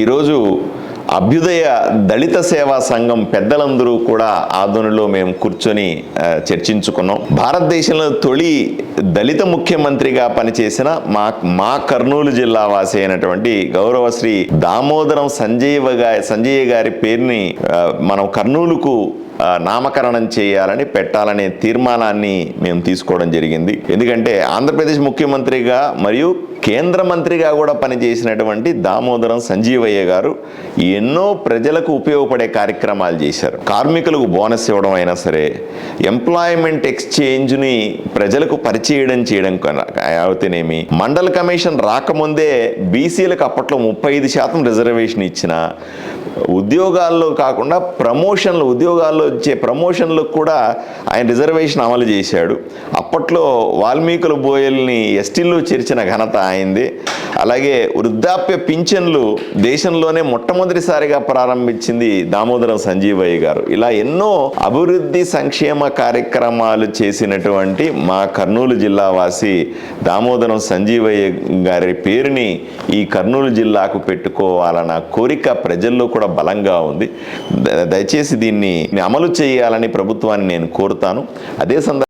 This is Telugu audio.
ఈరోజు అభ్యుదయ దళిత సేవా సంఘం పెద్దలందరూ కూడా ఆధ్వర్యంలో మేము కూర్చొని చర్చించుకున్నాం. భారతదేశంలో తొలి దళిత ముఖ్యమంత్రిగా పనిచేసిన మా మా కర్నూలు జిల్లా వాసి అయినటువంటి గౌరవశ్రీ దామోదరం సంజయ్ గారి సంజయ్ గారి పేరుని మనం కర్నూలుకు నామకరణం చేయాలని పెట్టాలనే తీర్మానాన్ని మేము తీసుకోవడం జరిగింది. ఎందుకంటే ఆంధ్రప్రదేశ్ ముఖ్యమంత్రిగా మరియు కేంద్ర మంత్రిగా కూడా పనిచేసినటువంటి దామోదరం సంజీవయ్య గారు ఎన్నో ప్రజలకు ఉపయోగపడే కార్యక్రమాలు చేశారు. కార్మికులకు బోనస్ ఇవ్వడం అయినా సరే ఎంప్లాయ్మెంట్ ఎక్స్చేంజ్ని ప్రజలకు పరిచయం చేయడం కన్నా- అయితేనేమి మండల కమిషన్ రాకముందే బీసీలకు అప్పట్లో ముప్పై ఐదు శాతం రిజర్వేషన్ ఇచ్చిన ఉద్యోగాల్లో కాకుండా ప్రమోషన్లు ఉద్యోగాల్లో వచ్చే ప్రమోషన్లకు కూడా ఆయన రిజర్వేషన్ అమలు చేశాడు. అప్పట్లో వాల్మీకుల బోయల్ని ఎస్టీల్లో చేర్చిన ఘనత అయింది. అలాగే వృద్ధాప్య పింఛన్లు దేశంలోనే మొట్టమొదటిసారిగా ప్రారంభించింది దామోదరం సంజీవయ్య గారు. ఇలా ఎన్నో అభివృద్ధి సంక్షేమ కార్యక్రమాలు చేసినటువంటి మా కర్నూలు జిల్లా వాసి దామోదరం సంజీవయ్య గారి పేరుని ఈ కర్నూలు జిల్లాకు పెట్టుకోవాలన్న కోరిక ప్రజల్లో కూడా బలంగా ఉంది. దయచేసి దీన్ని అమలు చేయాలని ప్రభుత్వాన్ని నేను కోరుతాను. అదే సందర్భంగా